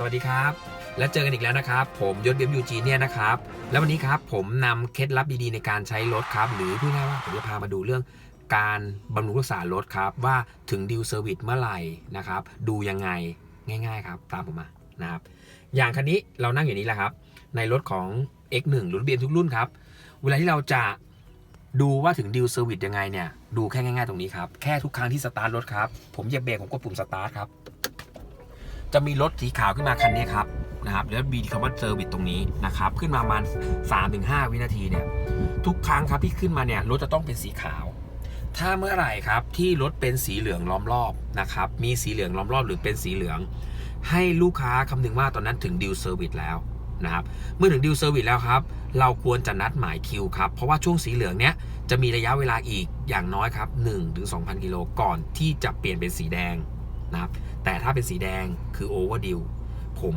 สวัสดีครับ และเจอกันอีกแล้วนะครับ ผมยศเบียมยูจีเนี่ยนะครับ แล้ววันนี้ครับผมนำเคล็ดลับดีๆในการใช้รถครับ หรือพูดง่ายว่าผมจะพามาดูเรื่องการบำรุงรักษารถครับ ว่าถึงดิวเซอร์วิสเมื่อไหร่นะครับ ดูยังไงง่ายๆครับตามผมมานะครับ อย่างคันนี้เรานั่งอยู่นี้แหละครับ ในรถของ X1 หรือเบียมทุกรุ่นครับ เวลาที่เราจะดูว่าถึงดิวเซอร์วิสยังไงเนี่ยดูแค่ง่ายๆตรงนี้ครับแค่ทุกครั้งที่สตาร์ทรถครับผมเหยียบเบรกผมกดปุ่มสตาร์ทครับ จะมีรถสีขาวขึ้นมาคันนี้ครับนะครับแล้วมีคำว่าเซอร์วิสตรงนี้นะครับขึ้นมาประมาณ3-5 วินาทีเนี่ยทุกครั้งครับที่ขึ้นมาเนี่ยรถจะต้องเป็นสีขาว ถ้าเมื่อไหร่ครับที่รถเป็นสีเหลืองล้อมรอบนะครับมีสีเหลืองล้อมรอบหรือเป็นสีเหลือง ให้ลูกค้าคำนึงว่าตอนนั้นถึงดิวเซอร์วิสแล้วนะครับเมื่อถึงดิวเซอร์วิสแล้วครับ เราควรจะนัดหมายคิวครับ เพราะว่าช่วงสีเหลืองเนี้ยจะมีระยะเวลาอีกอย่างน้อยครับ1-2,000 กิโลก่อนที่จะเปลี่ยนเป็นสีแดง นะครับ แต่ถ้าเป็นสีแดงคือโอเวอร์ดิวผม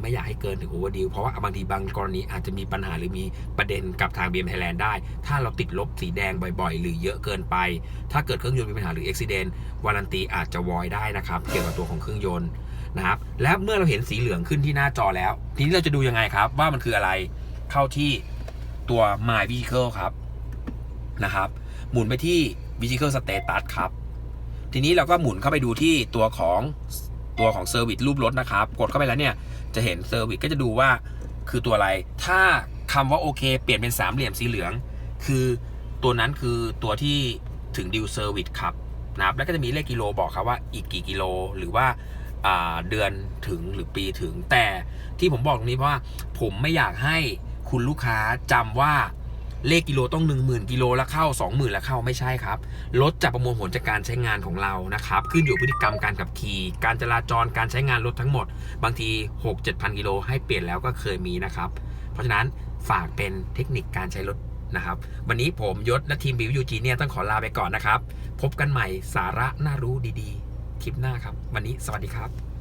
ไม่อยากให้เกินถึงโอเวอร์ดิวเพราะว่าบางทีบางกรณีอาจจะมีปัญหาหรือมีประเด็นกับทาง BM Thailand ได้ ถ้าเราติดลบสีแดงบ่อยๆ หรือเยอะเกินไป ถ้าเกิดเครื่องยนต์มีปัญหาหรืออุบิเหตุวารันตีอาจจะวอยได้นะครับ เกี่ยวกับตัวของเครื่องยนต์นะครับ และเมื่อเราเห็นสีเหลืองขึ้นที่หน้าจอแล้ว ทีนี้เราจะดูยังไงครับ ว่ามันคืออะไรเข้าที่ตัว My Vehicle ครับนะครับ หมุนไปที่ Vehicle Status ครับ ทีนี้เราก็หมุนเข้าไปดูที่ตัวของตัวของเซอร์วิสรูปรถนะครับ กดเข้าไปแล้วเนี่ย จะเห็นเซอร์วิสก็จะดูว่าคือตัวอะไร ถ้าคำว่าโอเค เปลี่ยนเป็นสามเหลี่ยมสีเหลือง คือตัวนั้นคือตัวที่ถึงดิวเซอร์วิสครับนะครับ แล้วก็จะมีเลขกิโลบอกครับว่าอีกกี่กิโล หรือว่าอ่าเดือนถึงหรือปีถึง แต่ที่ผมบอกตรงนี้เพราะว่าผมไม่อยากให้คุณลูกค้าจำว่า เลขกิโลต้อง 1 0,000 กิโลล้วเข้า 20,000ล้วเข้าไม่ใช่ครับรถจะประมวลผลจากการใช้งานของเรานะครับ ขึ้นอยู่พฤติกรรมการขับขี่ การจราจรการใช้งานรถทั้งหมด บางที 6 7 0 0 กิโลให้เปลี่ยนแล้วก็เคยมีนะครับ เพราะฉะนั้นฝากเป็นเทคนิคการใช้รถนะครับ วันนี้ผมยศและทีมบิวยูจีเนี่ยต้องขอลาไปก่อนนะครับ พบกันใหม่สาระน่ารู้ดีๆ คลิปหน้าครับ วันนี้สวัสดีครับ